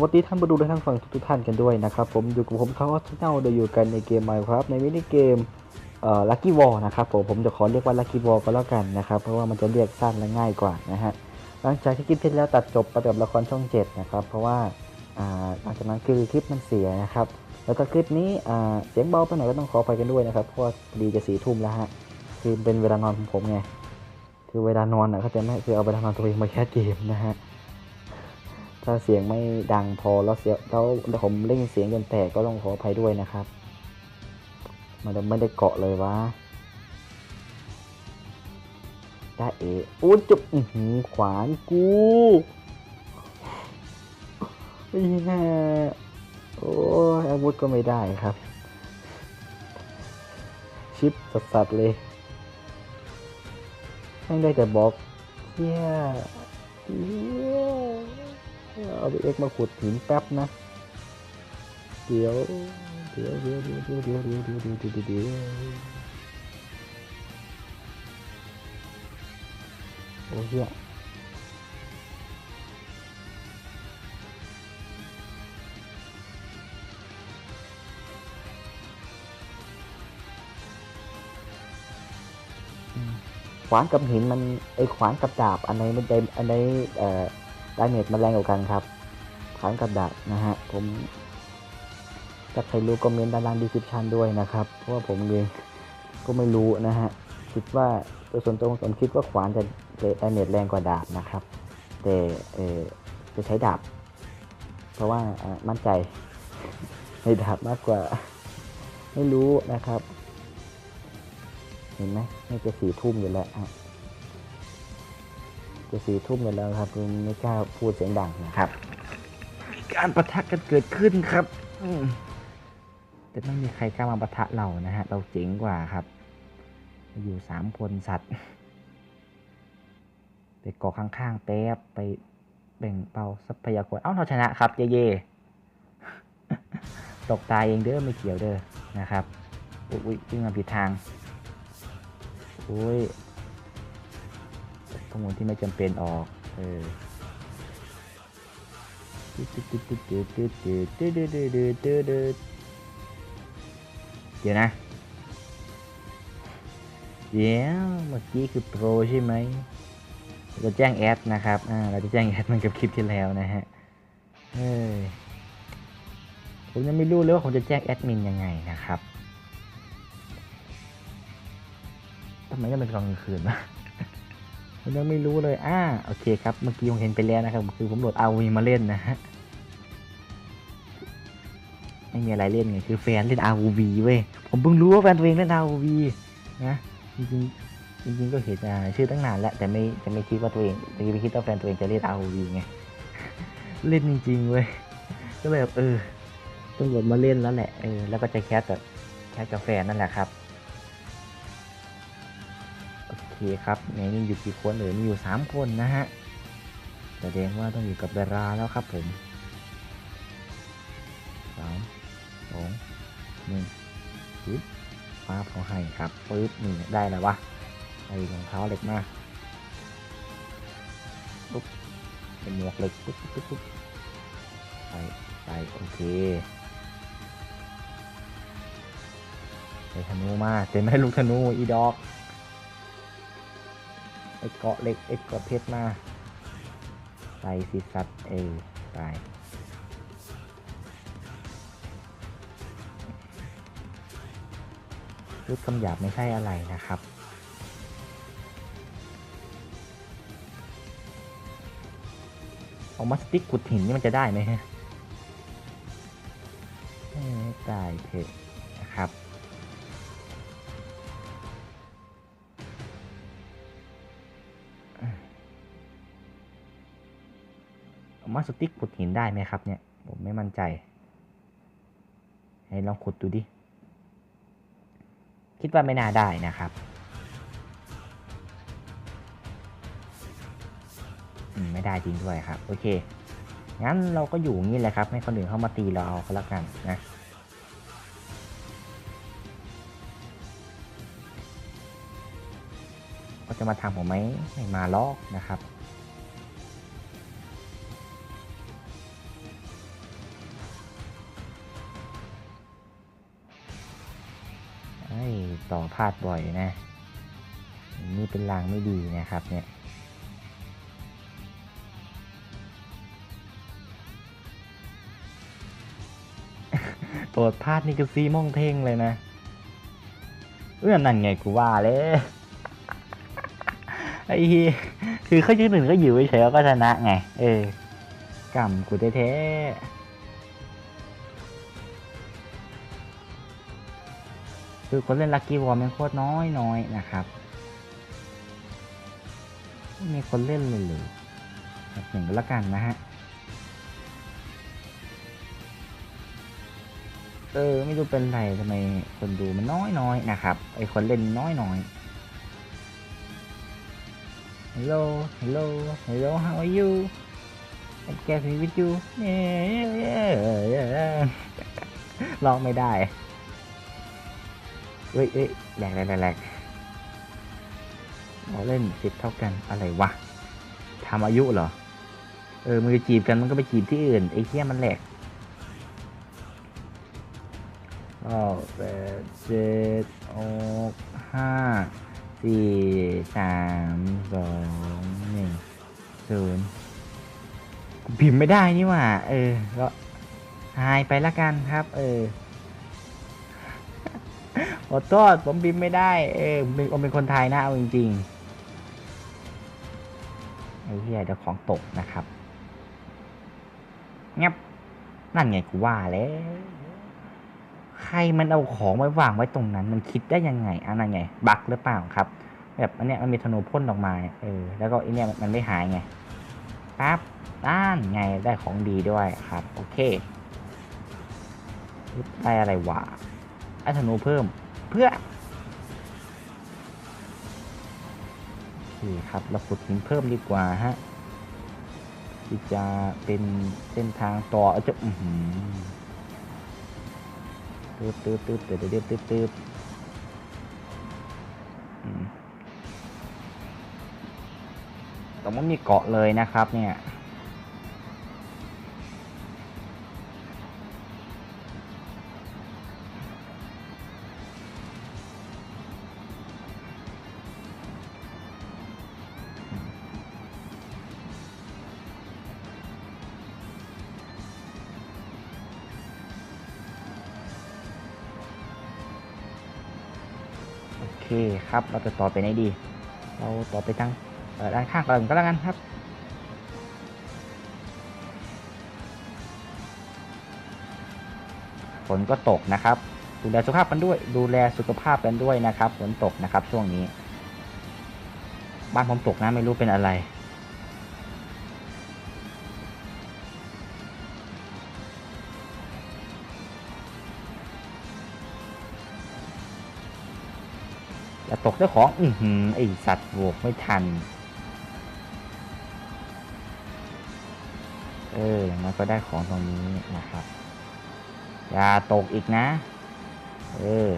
วัสดีท่านผู้ดูและท่านฟังทุกท่านกันด้วยนะครับผมอยู่กับผมเขาชแนลโดยอยู่กันในเกม Minecraft ในมินิเกมเอ่อ Lucky Wall นะครับผมผมจะขอเรียกว่า Lucky Wall ก็แล้วกันนะครับเพราะว่ามันจะเรียกสั้นและง่ายกว่านะฮะหลังจากที่คลิปที่แล้วตัดจบประกับละครช่อง 7 นะครับ เพราะว่าอ่าหลังจากนั้นคือคลิปมันเสียนะครับแล้วก็คลิปนี้อ่าเสียงเบาไปหน่อยก็ต้องขอไปกันด้วยนะครับเพราะว่าดีจะสี่ทุ่มแล้วฮะคือเป็นเวลานอนของผมไงคือเวลานอนอะเขาจะไม่คือเอาเวลานอนตัวเองมาแค่เกมนะฮะ ถ้าเสียงไม่ดังพอแล้วเสียแล้วผมเล่นเสียงจนแตกก็ต้องขออภัยด้วยนะครับ มันไม่ได้เกาะเลยวะได้เออู้จุบขวานกูไอ้แห่โอ้ยอาวุธก็ไม่ได้ครับ ชิปสัสๆเลยไม่งได้แต่บล็อกเฮียเฮีย เอาไปเอ็กมาขุดหินแป๊บนะ เดี๋ยว เดี๋ยวเดี๋ยวเดี๋ยวเดี๋ยวเดี๋ยวเดี๋ยวเดี๋ยวเดี๋ยวเดี๋ยวเดี๋ยวโอ้เหี้ยขวานกับหินมันไอขวานกับดาบอันไหนมันจะอันไหนเอ่อดาเมจมันแรงกว่ากันครับ ขวานกับดาบนะฮะผมถ้าใครรู้ก็เมนด้านล่างดีคริปชันด้วยนะครับ เพราะว่าผมเองก็ไม่รู้นะฮะคิดว่าโดยส่วนตัวผมคิดว่าขวานจะดาเมจแรงกว่าดาบนะครับ แต่เออจะใช้ดาบ เพราะว่ามั่นใจในดาบมากกว่า ไม่รู้นะครับ เห็นไหมไม่จะสี่ทุ่มอยู่แล้วจะสี่ทุ่มกันแล้วครับไม่กล้าพูดเสียงดังนะครับ การประทะกันเกิดขึ้นครับอืมแต่ไม่มีใครกล้ามาประทะเรานะฮะ เราเจ๋งกว่าครับ อยู่สามคนสัตว์ไปเกาะข้างๆแป๊บไปแบ่งเบาทรัพยากร เอ้าเราชนะครับ เย่เย่ตกตายเองเด้อไม่เกี่ยวเด้อนะครับ อุ๊ยอุ๊ยวิ่งมาผิดทางอุ้ยข้อมูลที่ไม่จำเป็นออก เออ เดี๋ยวนะ เดี๋ยวเมื่อกี้คือโปรใช่ไหมเราจะแจ้งแอดนะครับ อ่า เราจะแจ้งแอดมันกับคลิปที่แล้วนะฮะเอ้ย ผมยังไม่รู้เลยว่าผมจะแจ้งแอดมินยังไงนะครับ ทำไมต้องเป็นกลางคืนวะ ยังไม่รู้เลย อ่า โอเคครับ เมื่อกี้ผมเห็นไปแล้วนะครับ คือผมโหลดเอาวีมาเล่นนะฮะ ไม่มีอะไรเล่นไง คือแฟนเล่น ROV เว้ย ผมเพิ่งรู้ว่าแฟนตัวเองเล่น ROV นะ จริงจริงๆก็เห็นอ่าชื่อตั้งนานแล้ว แต่ไม่จะไม่คิดว่าตัวเองไม่คิดว่าแฟนตัวเองจะเล่น ROV ไง เล่นจริงๆเว้ย ก็เลยแบบเออต้องโหลดมาเล่นแล้วแหละ เออ แล้วก็จะแคสแบบแคสกับแฟนนั่นแหละครับ เคครับในนี้อยู่กี่คนเออมีอยู่สามคนนะฮะแสดงว่าต้องอยู่กับเวลาแล้วครับผมสามสองหนึ่งปึ๊บฟ้าเขาให้ครับปึ๊บนี่ได้แล้ววะไอ้รองเท้าเหล็กมาปุ๊บเป็นหมวกเหล็กปุ๊บปุ๊บปุ๊บไปุ๊บใส่ใส่โอเคใส่ธนูมาเต็มให้ลูกธนูอีดอก อ้เกาะเหล็กไอ้เกาะเพชรมาใส่สิสัตว์เออตายรูปคำหยาบไม่ใช่อะไรนะครับเอามาสติกขุดหินนี่มันจะได้ไหมฮะไม่ได้เถอะ นะครับเอาสติ๊กขุดหินได้ไหมครับเนี่ย ผมไม่มั่นใจ ให้ลองขุดดูดิ คิดว่าไม่น่าได้นะครับไม่ได้จริงด้วยครับ โอเค งั้นเราก็อยู่งี้แหละครับ ให้คนอื่นเข้ามาตีเราเอาก็แล้วกันนะก็จะมาทำผมไหมไม่มาลอกนะครับ ต่อพลาดบ่อยนะ นี่เป็นลางไม่ดีนะครับเนี่ยตรวจพลาดนี่คือซีม่องเท่งเลยนะ เอื้อนั่นไงกูว่าเลยไอ้คือเขายืนหนึ่งก็อยู่เฉยๆแล้วก็ชนะไง เออกำกูแท้ๆ คือคนเล่นลักกี้วอลมันโคตรน้อยน้อยนะครับไม่มีคนเล่นเลยเลยหนึ่งก็แล้วกันนะฮะ เออ ไม่รู้เป็นไรทำไมคนดูมันน้อยน้อยนะครับ ไอคนเล่นน้อยน้อย Hello Hello Hello how are you I'm getting with you เนี่ยร้องไม่ได้ เฮ้ยเฮ้ยแหลกแหลกแหลกแหลกเราเล่นสิบเท่ากันอะไรวะทำอายุเหรอ เออ มือจีบกันมันก็ไปจีบที่อื่นไอ้เหี้ยมันแหลกก็แปดเจ็ดหกห้าสี่สามสองหนึ่งศูนย์กูพิมพ์ไม่ได้นี่หว่า เออ ก็หายไปละกันครับ เออ ขอโทษผมพิมพ์ไม่ได้ เออผมเป็นคนไทยนะเอาจริงๆไอ้เหี้ยเดี๋ยวของตกนะครับงับนั่นไงกูว่าแล้วใครมันเอาของไว้วางไว้ตรงนั้น มันคิดได้ยังไงอันนั้นไง บักหรือเปล่าครับ แบบอันเนี้ยมันมีธนูพ่นออกมาเออแล้วก็อันเนี้ยมันไม่หายไงปั๊บด้านไงได้ของดีด้วยครับ โอเคได้อะไรวะไอ้ธนูเพิ่ม เพื่อโอเคครับเราขุดหินเพิ่มดีกว่าฮะที่จะเป็นเส้นทางต่อจะอือหือตืบตืบตืบตืบตืบตืบตืบอืมแต่ว่ามีเกาะเลยนะครับเนี่ย คครับ เราจะต่อไปไหนดี เราต่อไปทางด้านข้างก่อนก็แล้วกันครับ ฝนก็ตกนะครับ ดูแลสุขภาพกันด้วย ดูแลสุขภาพกันด้วยนะครับ ฝนตกนะครับช่วงนี้ บ้านผมตกนะไม่รู้เป็นอะไร ตกเจ้าของ อือหือไอสัตว์โวกไม่ทัน เอออย่างน้อยก็ได้ของตรงนี้นะครับ อย่าตกอีกนะ เออ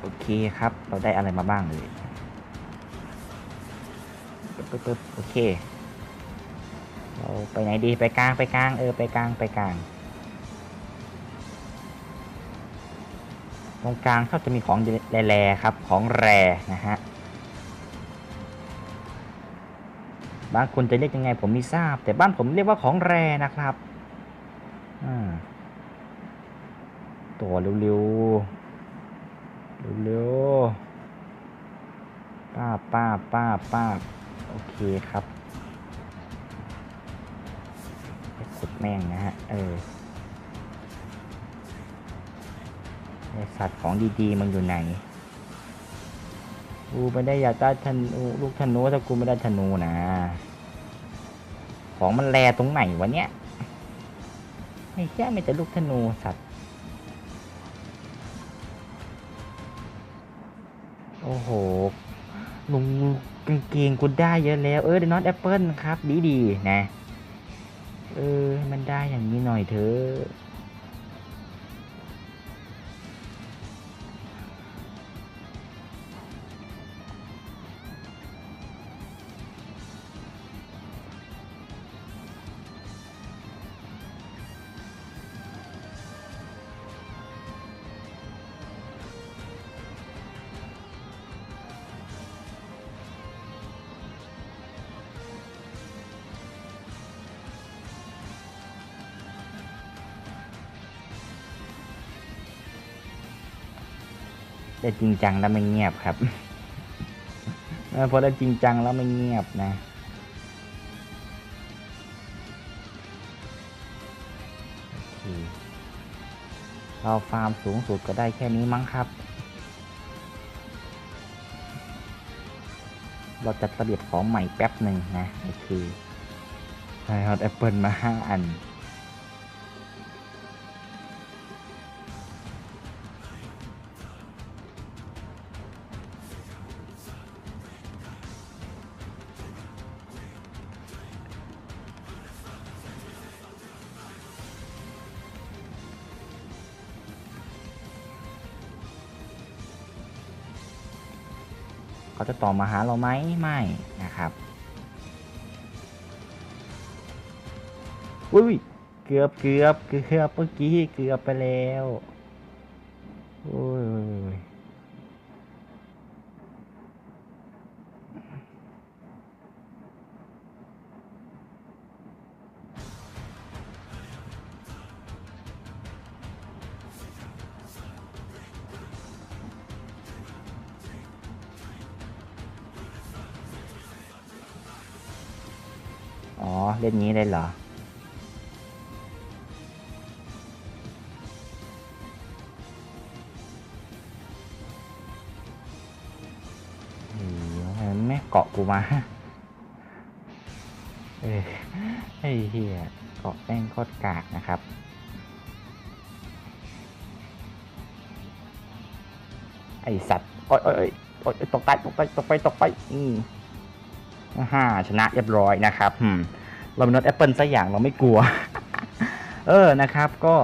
โอเคครับ เราได้อะไรมาบ้างเลยปึ๊บปึ๊บโอเค เราไปไหนดี ไปกลาง ไปกลาง เออ ไปกลาง ไปกลาง ตรงกลางชอบจะมีของแร่ครับ ของแร่นะฮะ บางคนจะเรียกยังไงผมไม่ทราบ แต่บ้านผมเรียกว่าของแร่นะครับอ่าตัวเร็วๆ เร็วๆ ป้าป้าป้าป้าโอเคครับไปขุดแม่งนะฮะ เออ สัตว์ของดีๆมันอยู่ไหนกูไม่ได้อยากได้ธนูลูกธนูถ้ากูไม่ได้ธนูนะ ของมันแลตรงไหนวะเนี้ยไม่ใช่ไม่แต่ลูกธนูสัตว์ โอ้โหลุงกางเกงกูได้เยอะแล้ว เออเดนอตแอปเปิลครับ ดีดีๆนะ เออ มันได้อย่างนี้หน่อยเถอะ ได้จริงจังแล้วไม่เงียบครับเออพอได้จริงจังแล้วไม่เงียบนะเคเราฟาร์มสูงสุดก็ได้แค่นี้มั้งครับ เราจัดระเบียบของใหม่แป๊บหนึ่งนะ โอเคใช่ฮอตแอปเปิลมาห้าอัน เขาจะต่อมาหาเราไหมไม่นะครับอุ้ยเกือบเกือบเกือบเมื่อกี้เกือบไปแล้วโอ้ย อ๋อ เล่นงี้ได้เหรอเฮ้ยแม่เกาะกูมา เอ้ยไอ้เหี้ยเกาะแป้งโคตรกากนะครับไอสัตว์โอ้ยโอ้ยโอ้ยโอ้ยตกไปตกไปตกไปตกไป อืม ฮ่าชนะเรียบร้อยนะครับเราเป็นนอตแอปเปิลซะอย่างเราไม่กลัว เออนะครับ ก็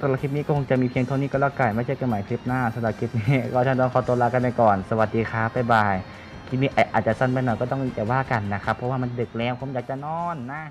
สำหรับคลิปนี้ก็คงจะมีเพียงเท่านี้ก็แล้วกันไม่เจอกันใหม่คลิปหน้าสำหรับคลิปนี้ก็ท่านต้องขอตัวลากันไปก่อน สวัสดีครับบ๊ายบายคลิปนี้อาจจะสั้นไปหน่อยก็ต้องจะว่ากันนะครับ เพราะว่ามันดึกแล้วผมอยากจะนอนนะ